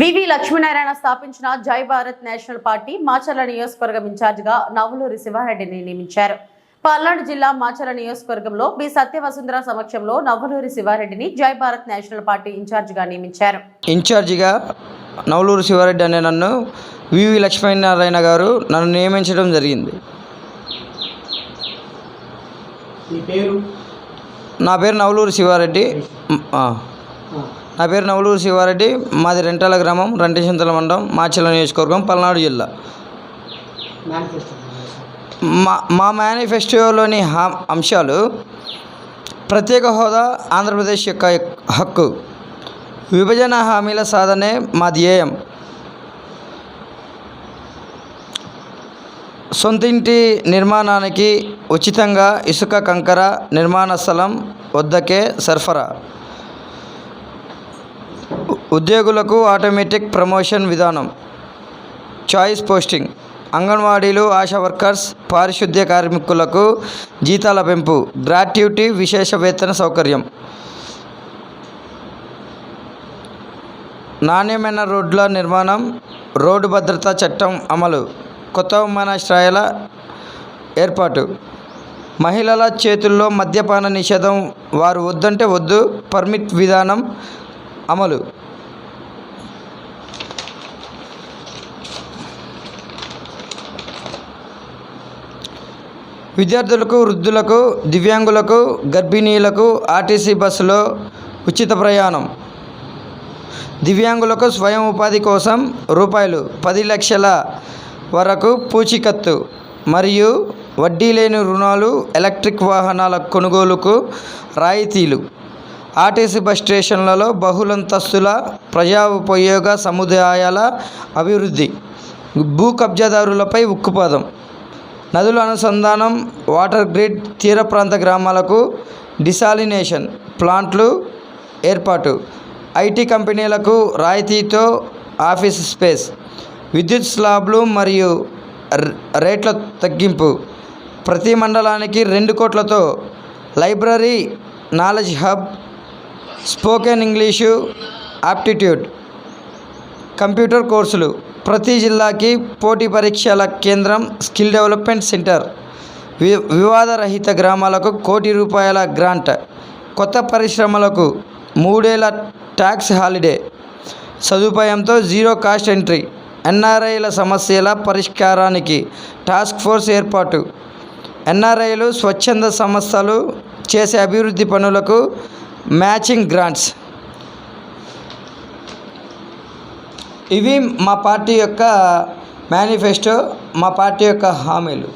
వివి లక్ష్మీనారాయణ స్థాపించిన జై Bharat national party Macherla నియోజకవర్గం ఇన్ఛార్జిగా నవ్వులూరి శివారెడ్డిని నియమించారు. పల్నాడు జిల్లా మాచర్ల నియోజకవర్గంలో బి సత్యవసుంధర సమక్షంలో నవ్వులూరి శివారెడ్డిని జై భారత్ నేషనల్ పార్టీ ఇన్ఛార్జిగా నియమించారు. ఇన్ఛార్జిగా నవలూరు శివారెడ్డి అనే నన్ను వివి లక్ష్మీనారాయణ గారు నన్ను నియమించడం జరిగింది. నా పేరు నవలూరు శివారెడ్డి. నా పేరు నవలూరు శివారెడ్డి. మాది రెంటాల గ్రామం రెంటచింతల మండలం మాచల నియోజకవర్గం పల్నాడు జిల్లా. మా మా మేనిఫెస్టోలోని అంశాలు ప్రత్యేక హోదా ఆంధ్రప్రదేశ్ యొక్క హక్కు. విభజన హామీల సాధనే మా ధ్యేయం. సొంతింటి నిర్మాణానికి ఉచితంగా ఇసుక కంకర నిర్మాణ స్థలం వద్దకే సరఫరా. ఉద్యోగులకు ఆటోమేటిక్ ప్రమోషన్ విధానం. చాయిస్ పోస్టింగ్ అంగన్వాడీలు ఆశా వర్కర్స్ పారిశుద్ధ్య కార్మికులకు జీతాల పెంపు. గ్రాట్యుటీ విశేష వేతన సౌకర్యం. నాణ్యమైన రోడ్ల నిర్మాణం రోడ్డు భద్రతా చట్టం అమలు. కొత్త విమానాశ్రయాల ఏర్పాటు. మహిళల చేతుల్లో మద్యపాన నిషేధం వారు వద్దంటే వద్దు పర్మిట్ విధానం అమలు. విద్యార్థులకు వృద్ధులకు దివ్యాంగులకు గర్భిణీలకు ఆర్టీసీ బస్సులో ఉచిత ప్రయాణం. దివ్యాంగులకు స్వయం ఉపాధి కోసం రూపాయలు పది లక్షల వరకు పూచీకత్తు మరియు వడ్డీ లేని రుణాలు ఎలక్ట్రిక్ వాహనాల కొనుగోలుకు రాయితీలు. ఆర్టీసీ బస్ స్టేషన్లలో బహుళంతస్తుల ప్రజా ఉపయోగ సముదాయాల అభివృద్ధి. భూ కబ్జాదారులపై ఉక్కుపాదం. నదుల అనుసంధానం వాటర్ గ్రిడ్ తీర ప్రాంత గ్రామాలకు డిసాలినేషన్ ప్లాంట్లు ఏర్పాటు. ఐటీ కంపెనీలకు రాయితీతో ఆఫీస్ స్పేస్ విద్యుత్ స్లాబ్లు మరియు రేట్ల తగ్గింపు. ప్రతి మండలానికి రెండు కోట్లతో library knowledge hub spoken English aptitude. Computer కోర్సులు. ప్రతి జిల్లాకి పోటీ పరీక్షల కేంద్రం స్కిల్ డెవలప్మెంట్ సెంటర్. వి వివాదరహిత గ్రామాలకు కోటి రూపాయల గ్రాంట్. కొత్త పరిశ్రమలకు మూడేళ్ళ ట్యాక్స్ హాలిడే. సదుపాయంతో జీరో కాస్ట్ ఎంట్రీ. ఎన్ఆర్ఐల సమస్యల పరిష్కారానికి టాస్క్ ఫోర్స్ ఏర్పాటు. ఎన్ఆర్ఐలు స్వచ్ఛంద సంస్థలు చేసే అభివృద్ధి పనులకు మ్యాచింగ్ గ్రాంట్స్. ఇవి మా పార్టీ యొక్క మేనిఫెస్టో మా పార్టీ యొక్క హామీలు.